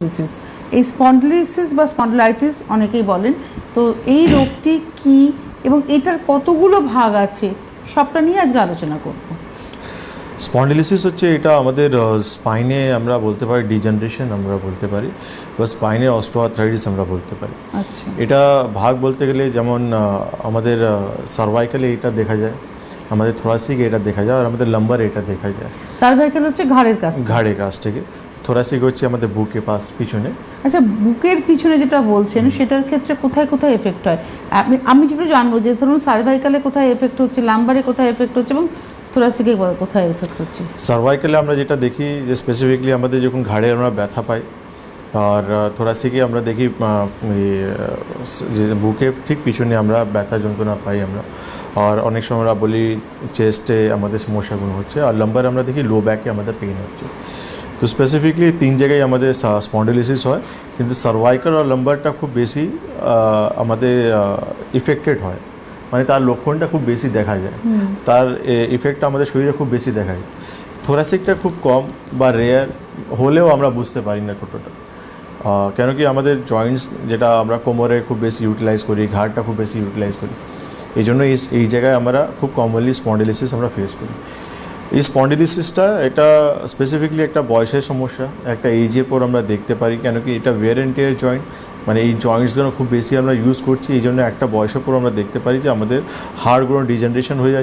Spondylosis এই spondylosis বা spondylitis অনেকেই বলেন তো এই রোগটি কি এবং এটার কতগুলো ভাগ আছে? সবটা নিয়ে আজকে আলোচনা করব। স্পন্ডিলিসিস হচ্ছে এটা আমাদের স্পাইনে আমরা বলতে পারি ডিজেনারেশন আমরা বলতে পারি বা স্পাইনে অস্ট্রোআথরাইটিস আমরা বলতে পারি। আচ্ছা। এটা ভাগ বলতে গেলে যেমন আমাদের সার্ভাইকালে এটা দেখা যায় আমাদের থোরাসিকে এটা দেখা যায় আর আমাদের লাম্বারে এটা দেখা যায়। সার্ভাইকেল হচ্ছে ঘাড়ের কাছে ঘাড়ের কাছ থেকে। থোরাসিক হচ্ছে আমাদের বুকে পাশ পিছনে। আচ্ছা বুকের পিছনে যেটা বলছেন সেটার ক্ষেত্রে কোথায় কোথায় এফেক্ট হয়? আমি আমি যেটা জানব যে ধরুন সার্ভাইকালে কোথায় এফেক্ট হচ্ছে লাম্বারে কোথায় এফেক্ট হচ্ছে এবং থোরাসিকে কোথায় এফেক্ট হচ্ছে? সার্ভাইকালে আমরা যেটা দেখি যে স্পেসিফিকলি আমাদের যখন ঘাড়ে আমরা ব্যথা পাই আর থোরাসিকে আমরা দেখি আহ, এই, আহ, যে বুকে ঠিক পিছনে আমরা ব্যথা যন্ত্রণা পাই আমরা। আর অনেক সময় আমরা বলি চেস্টে আমাদের সমস্যাগুলো হচ্ছে আর লাম্বার আমরা দেখি লো ব্যাকে আমাদের পেইন হচ্ছে। তো স্পেসিফিকলি তিন জায়গায় আমাদের স্পন্ডিলিসিস হয় কিন্তু সার্ভাইকাল আর লাম্বারটা খুব বেশি আমাদের ইফেক্টেড হয়। মানে তার লক্ষণটা খুব বেশি দেখা যায়। তার ইফেক্টটা আমাদের শরীরে খুব বেশি দেখা যায়। থোরাসিকটা খুব কম বা রেয়ার হলেও আমরা বুঝতে পারি না টোটোটা কেন কি আমাদের জয়েন্টস যেটা আমরা কোমরে খুব বেশি ইউটিলাইজ করি ঘাড়টা খুব বেশি ইউটিলাইজ করি। এই জন্য এই এই জায়গায় আমরা খুব কমনলি স্পন্ডিলিসিস আমরা ফেস করি। এই স্পন্ডিলিসিসটা এটা স্পেসিফিকলি একটা বয়সের সমস্যা, একটা এইজের পর আমরা দেখতে পারি কেন কি এটা ভেরিয়েন্টিয়ার জয়েন্ট মানে এই জয়েন্টসগুলো খুব বেশি আমরা ইউজ করছি এই জন্য একটা বয়সের পর আমরা দেখতে পারি যে আমাদের হাড়গুলো ডিজেনারেশন হয়ে যাচ্ছে।